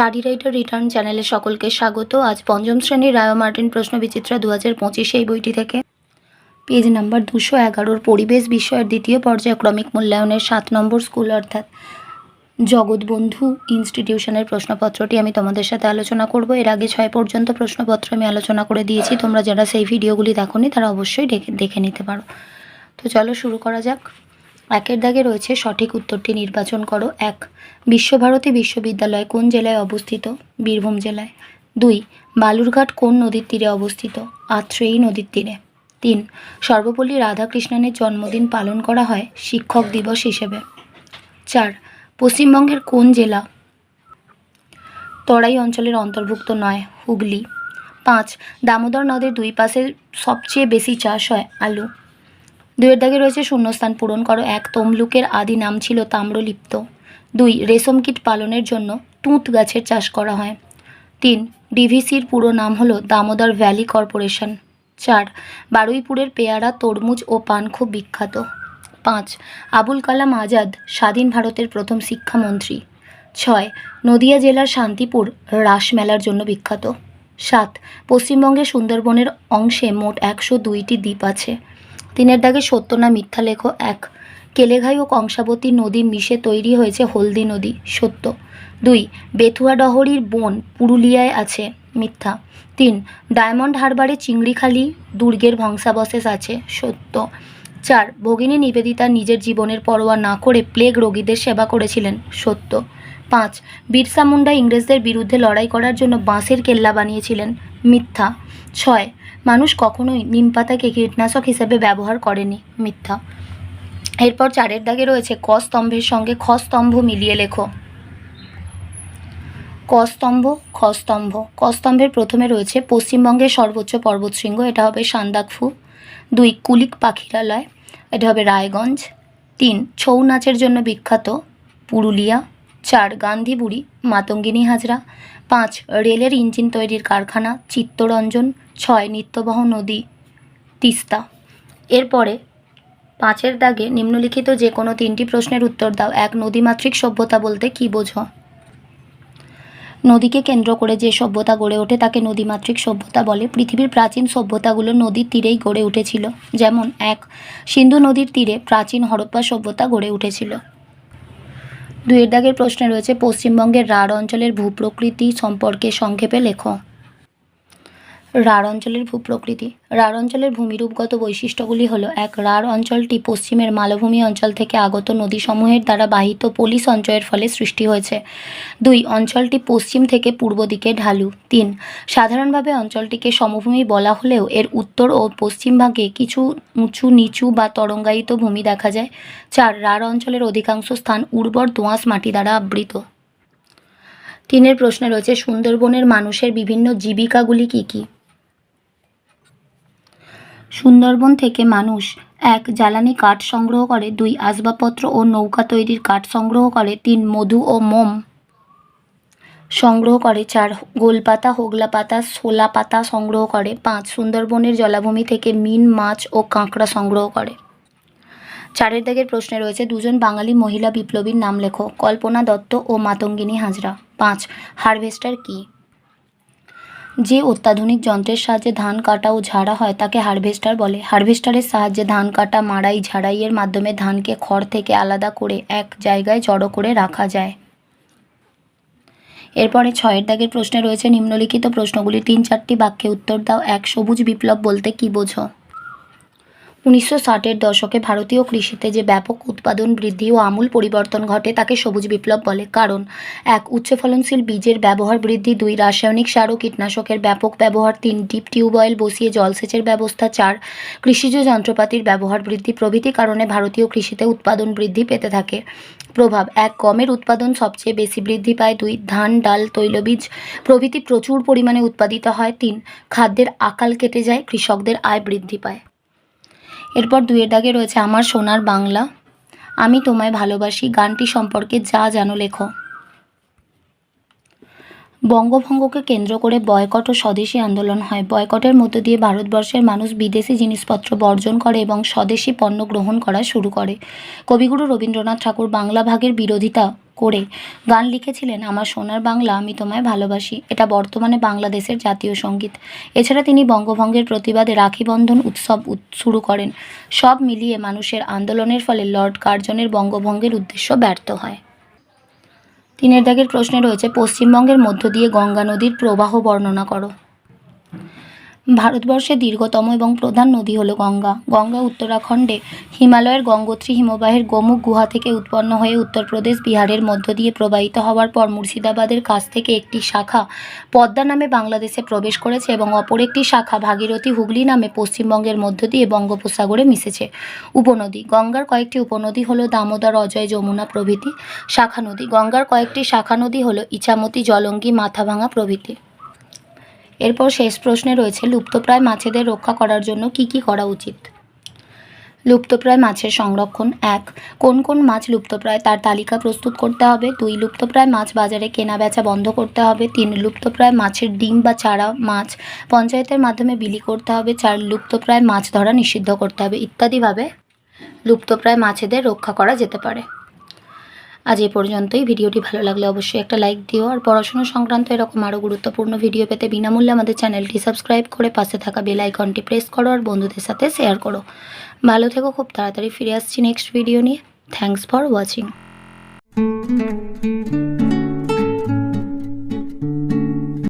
Study writer return চ্যানেলে সকলকে স্বাগত। আজ পঞ্চম শ্রেণির রায় মার্টিন প্রশ্ন বিচিত্রা দু হাজার পঁচিশে এই বইটি থেকে। পেজ নাম্বার দুশো এগারোর পরিবেশ বিষয়ের দ্বিতীয় পর্যায়ক্রমিক মূল্যায়নের সাত নম্বর স্কুল অর্থাৎ জগৎবন্ধু ইনস্টিটিউশনের প্রশ্নপত্রটি আমি তোমাদের সাথে আলোচনা করব। এর আগে ছয় পর্যন্ত প্রশ্নপত্র আমি আলোচনা করে দিয়েছি। তোমরা যারা সেই ভিডিওগুলি দেখোনি, তারা অবশ্যই দেখে দেখে নিতে পারো। তো চলো শুরু করা যাক। একের দাগে রয়েছে সঠিক উত্তরটি নির্বাচন করো। এক, বিশ্বভারতী বিশ্ববিদ্যালয় কোন জেলায় অবস্থিত? বীরভূম জেলায়। দুই, বালুরঘাট কোন নদীর তীরে অবস্থিত? আত্রেয়ী নদীর তীরে। তিন, সর্বপল্লী রাধাকৃষ্ণনের জন্মদিন পালন করা হয় শিক্ষক দিবস হিসেবে। চার, পশ্চিমবঙ্গের কোন জেলা তরাই অঞ্চলের অন্তর্ভুক্ত নয়? হুগলি। পাঁচ, দামোদর নদের দুই পাশে সবচেয়ে বেশি চাষ হয় আলু। দুয়ের দাগে রয়েছে শূন্যস্থান পূরণ করো। এক, তমলুকের আদি নাম ছিল তাম্রলিপ্ত। দুই, রেশম কীট পালনের জন্য তুঁত গাছের চাষ করা হয়। তিন, ডিভিসির পুরো নাম হলো দামোদর ভ্যালি কর্পোরেশন। চার, বারুইপুরের পেয়ারা, তরমুজ ও পান খুব বিখ্যাত। পাঁচ, আবুল কালাম আজাদ, স্বাধীন ভারতের প্রথম শিক্ষামন্ত্রী। ছয়, নদিয়া জেলার শান্তিপুর রাসমেলার জন্য বিখ্যাত। সাত, পশ্চিমবঙ্গের সুন্দরবনের অংশে মোট একশো দুইটি দ্বীপ আছে। তিনের দাগে সত্য না মিথ্যা লেখো এক। কেলেঘাই ও কংসাবতী নদী মিশে তৈরি হয়েছে হলদি নদী, সত্য। দুই বেথুয়াডহরির বন পুরুলিয়ায় আছে, মিথ্যা। তিন, ডায়মন্ড হারবারে চিংড়িখালি দুর্গের ধ্বংসাবশেষ আছে, সত্য। চার, ভগিনী নিবেদিতা নিজের জীবনের পরোয়া না করে প্লেগ রোগীদের সেবা করেছিলেন, সত্য। পাঁচ, বিরসা মুন্ডা ইংরেজদের বিরুদ্ধে লড়াই করার জন্য বাঁশের কেল্লা বানিয়েছিলেন, মিথ্যা। ছয়, মানুষ কখনোই নিম পাতাকে কীটনাশক হিসেবে ব্যবহার করেনি, মিথ্যা। এরপর চারের দাগে রয়েছে ক স্তম্ভের সঙ্গে খ স্তম্ভ মিলিয়ে লেখো। ক স্তম্ভ খ স্তম্ভ ক স্তম্ভের প্রথমে রয়েছে পশ্চিমবঙ্গের সর্বোচ্চ পর্বতশৃঙ্গ, এটা হবে সান্দাকফু। দুই, কুলিক পাখিরালয়, এটা হবে রায়গঞ্জ। তিন, ছৌ নাচের জন্য বিখ্যাত পুরুলিয়া। চার গান্ধীবুড়ি মাতঙ্গিনী হাজরা, পাঁচ রেলের ইঞ্জিন তৈরির কারখানা, চিত্তরঞ্জন, ছয় নিত্যবহ নদী, তিস্তা। এরপরে পাঁচের দাগে নিম্নলিখিত যে কোনো তিনটি প্রশ্নের উত্তর দাও। এক, নদীমাতৃক সভ্যতা বলতে কী বোঝো? নদীকে কেন্দ্র করে যে সভ্যতা গড়ে ওঠে, তাকে নদীমাতৃক সভ্যতা বলে। পৃথিবীর প্রাচীন সভ্যতাগুলো নদীর তীরেই গড়ে উঠেছিল। যেমন, এক, সিন্ধু নদীর তীরে প্রাচীন হরপ্পা সভ্যতা গড়ে উঠেছিল। দুয়ের দাগের প্রশ্নে রয়েছে পশ্চিমবঙ্গের রাঢ় অঞ্চলের ভূপ্রকৃতি সম্পর্কে সংক্ষেপে লেখো। রাঢ় অঞ্চলের ভূপ্রকৃতি। রাঢ় অঞ্চলের ভূমিরূপগত বৈশিষ্ট্যগুলি হলো, এক, রাঢ় অঞ্চলটি পশ্চিমের মালভূমি অঞ্চল থেকে আগত নদীসমূহের দ্বারা বাহিত পলি সঞ্চয়ের ফলে সৃষ্টি হয়েছে। দুই, অঞ্চলটি পশ্চিম থেকে পূর্ব দিকে ঢালু। তিন, সাধারণভাবে অঞ্চলটিকে সমভূমি বলা হলেও এর উত্তর ও পশ্চিম ভাগে কিছু উঁচু, নিচু বা তরঙ্গায়িত ভূমি দেখা যায়। চার, রাঢ় অঞ্চলের অধিকাংশ স্থান উর্বর দোঁয়াশ মাটি দ্বারা আবৃত। তিনের প্রশ্নে রয়েছে, সুন্দরবনের মানুষের বিভিন্ন জীবিকাগুলি কী কী? সুন্দরবন থেকে মানুষ এক জ্বালানি কাঠ সংগ্রহ করে, দুই আসবাবপত্র ও নৌকা তৈরির কাঠ সংগ্রহ করে, তিন মধু ও মোম সংগ্রহ করে, চার গোলপাতা হোগলা পাতা শোলা পাতা সংগ্রহ করে, পাঁচ সুন্দরবনের জলাভূমি থেকে মিন, মাছ ও কাঁকড়া সংগ্রহ করে। চারের দাগের প্রশ্নে রয়েছে, দুজন বাঙালি মহিলা বিপ্লবীর নাম লেখো, কল্পনা দত্ত ও মাতঙ্গিনী হাজরা। পাঁচ, হারভেস্টার কী? যে অত্যাধুনিক যন্ত্রের সাহায্যে ধান কাটা ও ঝাড়া হয়, তাকে হারভেস্টার বলে। হারভেস্টারের সাহায্যে ধান কাটা, মাড়াই, ঝাড়াইয়ের মাধ্যমে ধানকে খড় থেকে আলাদা করে এক জায়গায় জড়ো করে রাখা যায়। এরপরে ছয়ের দাগের প্রশ্নে রয়েছে, নিম্নলিখিত প্রশ্নগুলি তিন চারটি বাক্যে উত্তর দাও। এক, সবুজ বিপ্লব বলতে কী বোঝো? উনিশশো ষাটের দশকে ভারতীয় কৃষিতে যে ব্যাপক উৎপাদন, বৃদ্ধি ও আমূল পরিবর্তন ঘটে, তাকে সবুজ বিপ্লব বলে। কারণ, এক উচ্চ ফলনশীল বীজের ব্যবহার বৃদ্ধি, দুই রাসায়নিক সার ও কীটনাশকের ব্যাপক ব্যবহার, তিন ডিপ টিউবওয়েল বসিয়ে জলসেচের ব্যবস্থা, চার কৃষিজ যন্ত্রপাতির ব্যবহার বৃদ্ধি প্রভৃতি কারণে ভারতীয় কৃষিতে উৎপাদন বৃদ্ধি পেতে থাকে। প্রভাব, এক গমের উৎপাদন সবচেয়ে বেশি বৃদ্ধি পায়, দুই ধান, ডাল, তৈলবীজ প্রভৃতি প্রচুর পরিমাণে উৎপাদিত হয়, তিন খাদ্যের আকাল কেটে যায়, কৃষকদের আয় বৃদ্ধি পায়। এরপর দুয়ের দাগে রয়েছে আমার সোনার বাংলা। আমি তোমায় ভালোবাসি, গানটি সম্পর্কে যা জানো লেখো। বঙ্গভঙ্গকে কেন্দ্র করে বয়কট ও স্বদেশী আন্দোলন হয়। বয়কটের মধ্য দিয়ে ভারতবর্ষের মানুষ বিদেশি জিনিসপত্র বর্জন করে এবং স্বদেশী পণ্য গ্রহণ করা শুরু করে। কবিগুরু রবীন্দ্রনাথ ঠাকুর বাংলা ভাগের বিরোধিতা করে গান লিখেছিলেন, আমার সোনার বাংলা আমি তোমায় ভালোবাসি। এটা বর্তমানে বাংলাদেশের জাতীয় সংগীত। এছাড়া তিনি বঙ্গভঙ্গের প্রতিবাদে রাখি বন্ধন উৎসব শুরু করেন। সব মিলিয়ে মানুষের আন্দোলনের ফলে লর্ড কার্জনের বঙ্গভঙ্গের উদ্দেশ্য ব্যর্থ হয়। তিনের দাগের প্রশ্নে রয়েছে, পশ্চিমবঙ্গের মধ্য দিয়ে গঙ্গা নদীর প্রবাহ বর্ণনা করো। ভারতবর্ষের দীর্ঘতম এবং প্রধান নদী হলো গঙ্গা। গঙ্গা উত্তরাখণ্ডে হিমালয়ের গঙ্গোত্রী হিমবাহের গোমুখ গুহা থেকে উৎপন্ন হয়ে উত্তরপ্রদেশ, বিহারের মধ্য দিয়ে প্রবাহিত হওয়ার পর মুর্শিদাবাদের কাছ থেকে একটি শাখা পদ্মা নামে বাংলাদেশে প্রবেশ করেছে এবং অপর একটি শাখা ভাগীরথী হুগলি নামে পশ্চিমবঙ্গের মধ্য দিয়ে বঙ্গোপসাগরে মিশেছে। উপনদী, গঙ্গার কয়েকটি উপনদী হলো দামোদর অজয় যমুনা প্রভৃতি শাখা নদী। গঙ্গার কয়েকটি শাখা নদী হলো ইছামতি, জলঙ্গি, মাথাভাঙা প্রভৃতি। এরপর শেষ প্রশ্নে রয়েছে লুপ্তপ্রায় মাছেদের রক্ষা করার জন্য কি কি করা উচিত? লুপ্তপ্রায় মাছের সংরক্ষণ, এক, কোন কোন মাছ লুপ্তপ্রায় তার তালিকা প্রস্তুত করতে হবে? দুই, লুপ্তপ্রায় মাছ বাজারে কেনা বেচা বন্ধ করতে হবে? তিন, লুপ্তপ্রায় মাছের ডিম বা চারা, মাছ পঞ্চায়েতের মাধ্যমে বিলি করতে হবে? চার, লুপ্তপ্রায় মাছ ধরা নিষিদ্ধ করতে হবে ইত্যাদিভাবে লুপ্তপ্রায় মাছেদের রক্ষা করা যেতে পারে। আজ এই পর্যন্তই। ভিডিওটি ভালো লাগলে অবশ্যই একটা লাইক দিও। আর পড়াশোনা সংক্রান্ত এরকম আরও গুরুত্বপূর্ণ ভিডিও পেতে বিনামূল্যে আমাদের চ্যানেলটি সাবস্ক্রাইব করে পাশে থাকা বেল আইকনটি প্রেস করো আর বন্ধুদের সাথে শেয়ার করো। ভালো থেকো, খুব তাড়াতাড়ি ফিরে আসছি নেক্সট ভিডিও নিয়ে। Thanks for watching